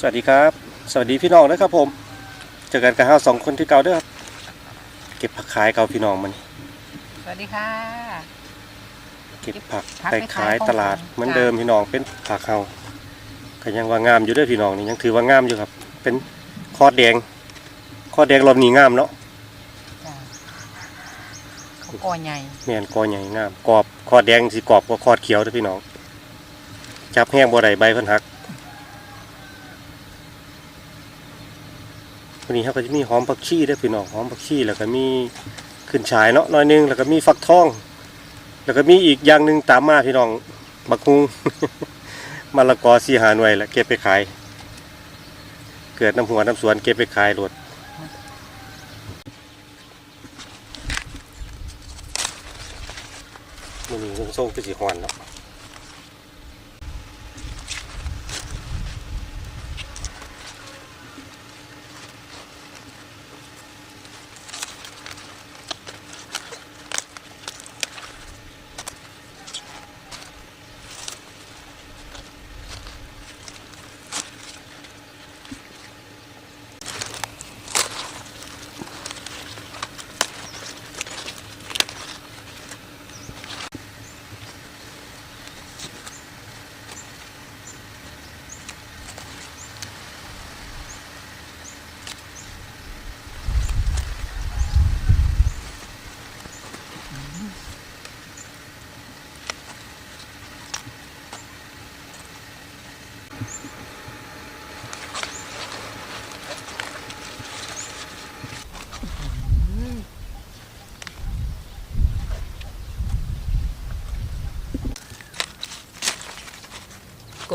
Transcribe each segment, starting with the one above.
สวัสดีครับ สวัสดีพี่น้องนะครับผม เจอกันกับเฮาสองคนที่เก่าเด้อครับ เก็บผักขายเก่าพี่น้องมันสวัสดีค่ะ เก็บผักผักไปไปขาขายยตลาดของเหมือนเดิมพี่น้องเป็นผักเฮาก็ยังว่างามอยู่เด้อพี่น้องนี่ยังถือว่างามอยู่ครับ เป็นคอดแดง คอดแดงรอบนี้งามเนาะจ้ะเขากอใหญ่แม่นกอใหญ่งามกรอบคอดแดงสิกรอบกว่าคอดเขียวเด้อพี่น้อง จับแห้งบ่ได้ใบเพิ่นหัก วันนี้เขาก็จะมีหอมผักชีเด้พี่น้องหอมผักชีแล้วก็มีขึ้นฉายเนาะหน้อยหนึงแล้วก็มีฟักทอง แล้วก็มีอีกอย่างหนึ่งตามมาพี่น้องบักฮุงมะละกอสีหาหน่วยแล้วเก็บไปขาย เกิดน้ำหัวน้ำสวนเก็บไปขายรถมันมีส่งๆคือสีหอนเนาะ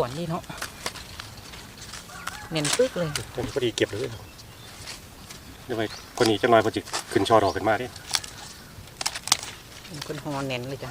ก่อนนี่เนาะเหม็นปึ๊กเลยผมพอดีเก็บเลยเดี๋ยวไปคนนี้จะน้อยพอจิขึ้นช่อดอกขึ้นมาเด้เป็นคนหอเน้นเลยจ้ะ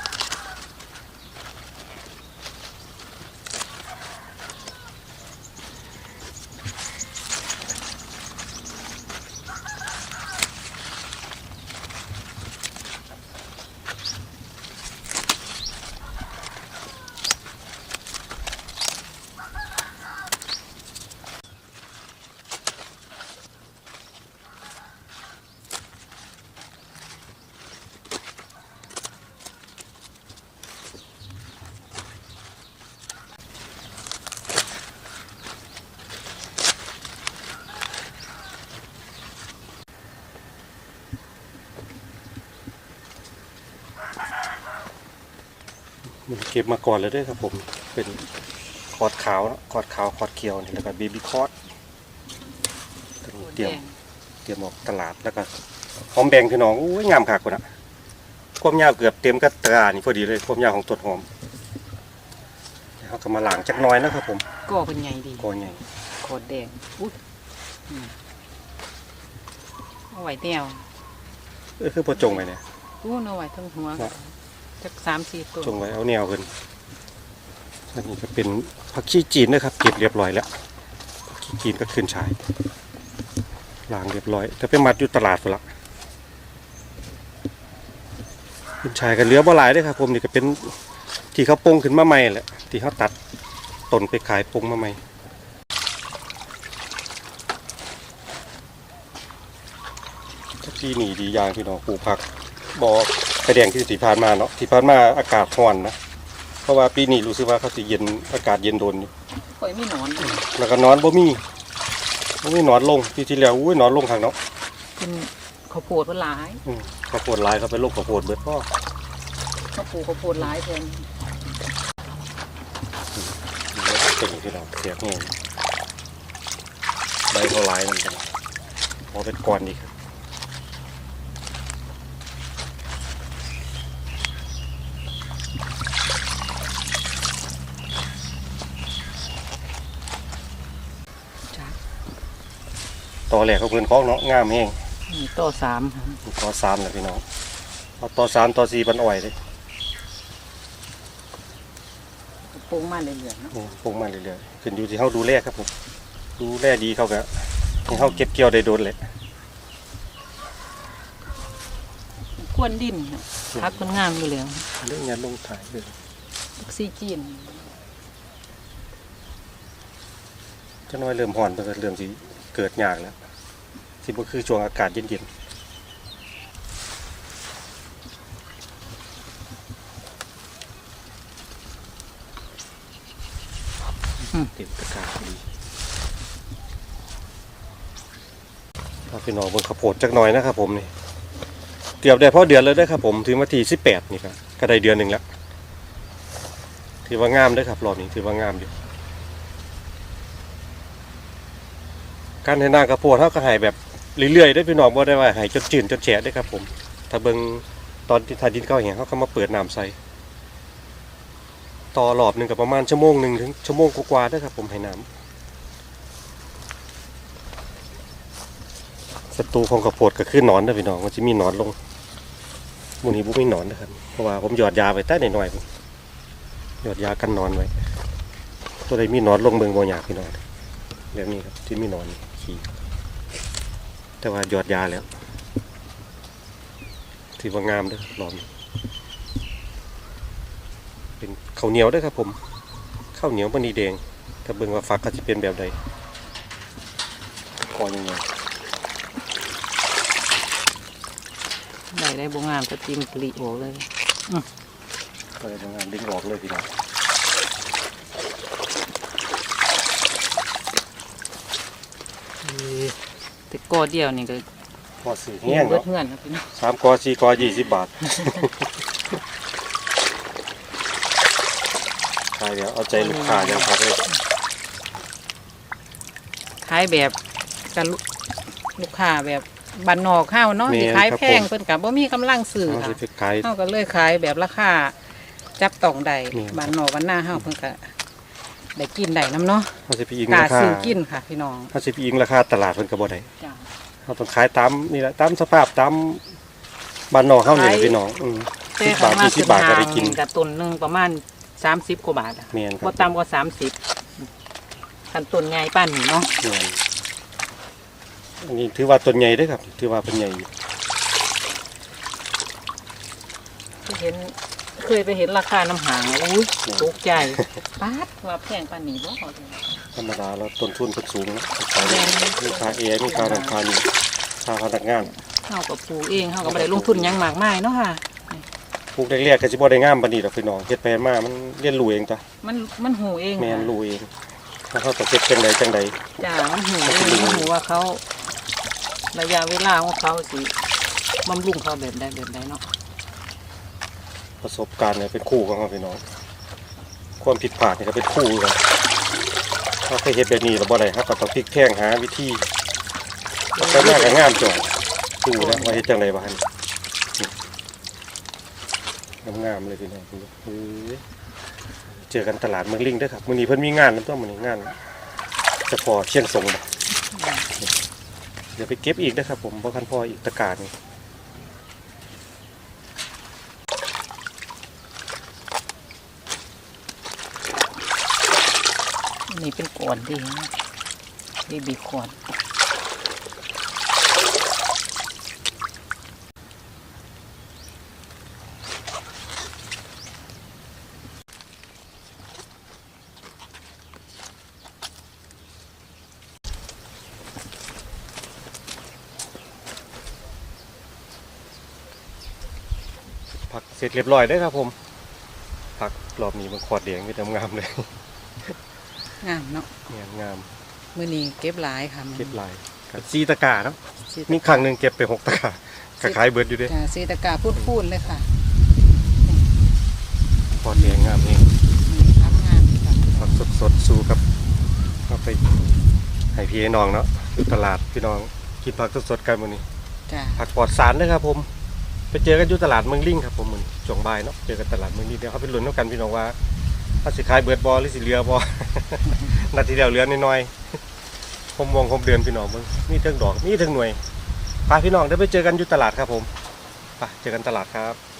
เก็บมาก่อนเลยเด้วยครับผม เป็นคอร์ดขาวเนาะคอร์ดขาวคอร์ดเขียวนี่แล้วก็บีบีคอร์ดเตรียมแดงเตรียมออกตลาดแล้วก็หอมแบงพี่น้องอุ้ยงามคักคนอะความยาวเกือบเต็มกระตรานี่พอดีเลยความยาวของต้นหอมเดี๋ยวเราก็มาล้างจักหน้อยนะครับผมก่อเป็นใหญ่ดีก่อนใหญ่โคตรแดงอุ๊ยอืมเอาไว้แนวเออคือพอจงไว้เนี่ยอู้เอาไว้ทั้งหัวครับ จักสามสี่ตัวจงไว้เอาแนวขึ้นอันนี้ก็เป็นผักชีจีนนะครับเก็บเรียบร้อยแล้วผักชีจีนก็ขึ้นฉายล้างเรียบร้อยแต่ไปมัดอยู่ตลาดพุ่นละขึ้นฉายกันเหลือบ่หลายเด้วยครับผมนี่ก็เป็นที่เขาปงขึ้นมาใหม่แหละที่เขาตัดต้นไปขายปงมาใหม่ที่หนีดีอย่างพี่น้องปลูกผัก บอกแสดงที่ที่ผ่านมาเนาะที่ผ่านมาอากาศร้อนนะเพราะว่าปีนี้รู้สึกว่าเขาสิเย็นอากาศเย็นโดนอยู่ข่อยไม่หนอนแล้วก็นอนบ่มีบ่มีหนอนลงปีที่แล้วอุ้ยหนอนลงข้างเนาะเป็นข้าวโพดว่าหลายอืมข้าวโพดหลายเขาไปลงข้าวโพดเบิดพ่อข้าวปลูกข้าวโพดหลายแทนเป็นอย่างที่เราเสียบนี่ใบเขาหลายนั่นกันพอเป็นก้อนดีครับ ต่อแหลกเขาเพิ่นของเนาะงามแห้งนี่โตสามค่ะต่อสามเลยพี่น้องเอาต่อสามต่อสี่ปันอ่อยเลยปรุงมาเรื่อยๆเนาะนี่ปรุงมาเรื่อยๆขึ้นอยู่ที่เฮาดูแลครับผมดูแลดีเขาก็ให้เฮาเก็บเกี่ยวได้โดนเลยควนดินค่ะพักคนงามอยู่แล้วเรื่องงานลงถ่ายเลยออกซิเจนจะน้อยเริ่มห่อนเพิ่นก็เริ่มสิเกิดยากแล้ว สิบ่คือช่วงอากาศเย็นๆเต็มตะกร้าพอดีพาพี่น้องเบิ่งข้าวโพดจักหน่อยนะครับผมนี่ เกือบได้พอเดือนแล้วเด้อครับผมถึงวันที่18นี่ครับก็ได้เดือนหนึงแล้ว ถือว่างามเด้อครับรอบนี้ถือว่างามอยู่การให้นาข้าวโพดเฮาก็ให้แบบ เรื่อยๆได้พี่น้องบ่ได้ว่าให้จนจืดจนแฉะได้ครับ ผม ถ้าเบิงตอนที่ทาดินเก่าแห้งเฮาก็มาเปิดน้ำใส่ต่อรอบหนึ่งก็ประมาณชั่วโมงหนึ่งถึงชั่วโมงกว่าๆเด้ครับ ผมให้น้ำศัตรูของข้าวโพดก็คือหนอนเด้พี่น้องมันจะมีหนอนลงมื้อนี้บ่มีหนอนนะครับเพราะว่าผมหยอดยาไว้ใต้หน่อยๆพุ่นหยอดยากันนอนไว้ ตัวใดมีหนอนลงเบิงบ่ยากพี่น้องแบบนี้ครับที่มีหนอนขี่ แต่ว่าหยอดยาแล้วถือว่างามเด้วยรอบนี้เป็นข้าวเหนียวเด้วยครับผมข้าวเหนียวมันนีแดง ถ้าเบิ่งว่าฟักก็จะเป็นแบบใดคอยังไงได้ได้บงามก็จิ้มกลีโออกเลยก็เลยงามดึงออกเลยพี่น้อง แต่กอเดียวนี่ก็พอสื่อเงี้แห้ยงเบิดเนาะเพื่อนนะพี่น้องสามกอสี่กอยี่สิบบาทขายเดี๋ยวเอาใจลูกค้าอย่างครับเลยขายแบบกันลูกลูกค้าแบบบันนอกข้าวเนาะที่ขายแพงเพิ่นกับบ่มีกำลังซื้อเอาค่ะ สิไปขาย เฮาก็เลยขายแบบราคาจับต้องได้นี่ครับบันนอกบันหน้าเฮาเพิ่นก็ ได้กินได้น้ำเนาะเขาจะไปอิงกล้าราคาซื้อกินค่ะ พี่น้องเขาจะไปอิงราคาตลาดเพิ่นก็บ่ได้จ้ะ เขาต้องขายตามนี่แหละตามสภาพตามบ้านนอกเขานี่แหละขาย พี่น้องอืมแต่สิบบาทคำว่ายี่สิบบาทก็ได้กินกับต้นหนึงประมาณ30กว่าบาทอะเมียนครับ่บต่ำกว่า30คันต้นใหญ่ปานนี้เนาะเมียนอันนี้ถือว่าต้นใหญ่เด้วยครับ ถือว่าเป็นใหญ่อยู่เห็น เคยไปเห็นราคาน้ำหางอุ้ยตกใจป๊าดว่าแพงปานนี้บ่เอาเลยธรรมดาแล้วต้นทุนก็สูงนะขายมีค่าเอมีค่าราคานี่ค่าพนักงานเฮากับปลูกเองเฮาก็บ่ได้ลงทุนหยังมากมายเนาะค่ะปลูกแรกๆก็สิบ่ได้งามปานนี้ดอกพี่น้องเฮ็ดไปมามันเรียนรู้เองจ้ะมันมันหูเองแม่นค่ะรู้เองแล้วเขาก็เฮ็ดจังใดจังใดจ้ามันหูเองมันหูว่าเขาระยะเวลาของเขาสิบำรุงเขาแบบใดแบบใดเนาะ ประสบการณ์เนี่ยเป็นคู่กันครับพี่น้อง ความผิดพลาดนี่ก็เป็นคู่กันเขาเคยเฮ็ดแบบนี้แล้วบ่ได้ครับก็ต้องพลิกแพลงหาวิธีแต่หน้าก็งามจ่อยดูแล้วว่าเฮ็ดจังไดบ้านงามๆเลยพี่น้องเฮ้ยเจอกันตลาดเมืองลิงเด้ครับมือนี้เพิ่นมีงานนํตัวมื้อนี้งานจะพอเชียงสงบ่เดี๋ยวไปเก็บอีกนะครับผมบ่คันพออีกตะการนี่ นี่เป็นก่อนดีนะบีบีก่อนผักเสร็จเรียบร้อยเด้ครับผม ผักรอบนี้มันขวดแดงมีแต่งามเลย งามเนาะเนี่ยงามมื้อนี้เก็บหลายค่ะมันเก็บลายกับซีตะกร้าเนาะสิมีครั้งหนึงเก็บไปหกตะกร้าก็ขายเบิดอยู่เด้จ้าสีตะกาพูดๆเลยค่ะขวดแดงงามเองนี่ทำงานค่ะผักสดๆสู้กับเอาไปให้พี่ให้น้องเนาะอยู่ตลาดพี่น้องกินผักสดๆกันมื้อนี้จ้าผักปลอดสารนะครับผมไปเจอกันอยู่ตลาดเมืองลิงครับผมมื้อนี้ช่วงบ่ายเนาะเจอกันตลาดเมืองลิงเดี๋ยวเขาไปลุ้นกันพี่น้องว่า ถ้าสิขายเบิดบอหรือสิเรือบอ นาทีเดียวเรือน้อยๆผมมองผมเดือนพี่น้องเบิ่งมีเทิงดอกมีเทิงหน่วยไปพี่น้องได้ไปเจอกันอยู่ตลาดครับผมไปเจอกันตลาดครับ